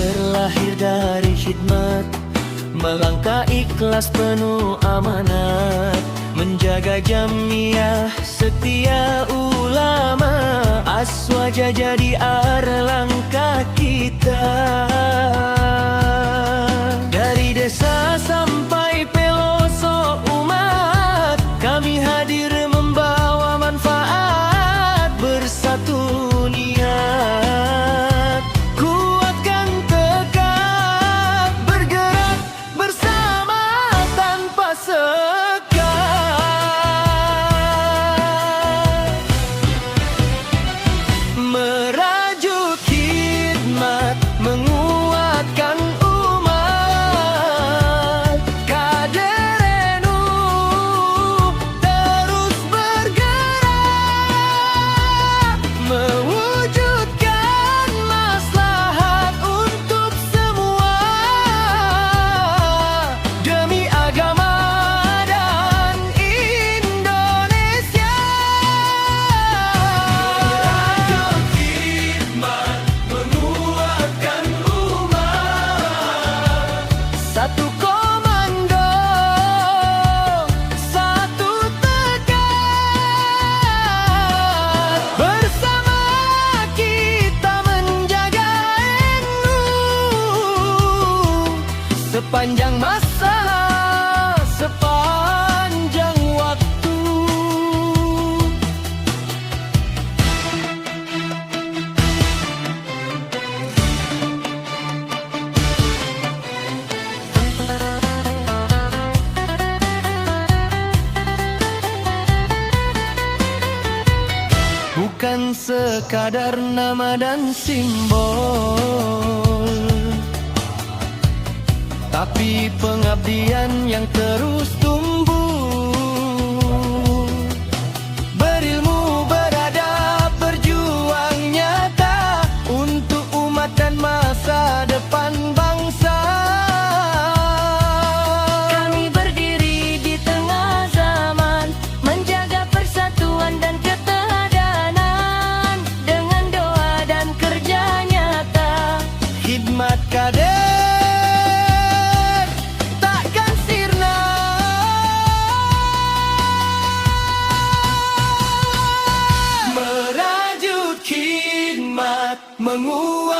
Terlahir dari khidmat Melangkah ikhlas penuh amanat Menjaga jamiah setia ulama Aswaja jadi Sepanjang masa Sepanjang waktu. Bukan sekadar nama dan simbol Tapi pengabdian yang terus tumbuh. Berilmu beradab berjuang nyata Untuk umat dan masa depan bangsa. Kami berdiri di tengah zaman Menjaga persatuan dan keteladanan Dengan doa dan kerja nyata. Khidmat kader menguap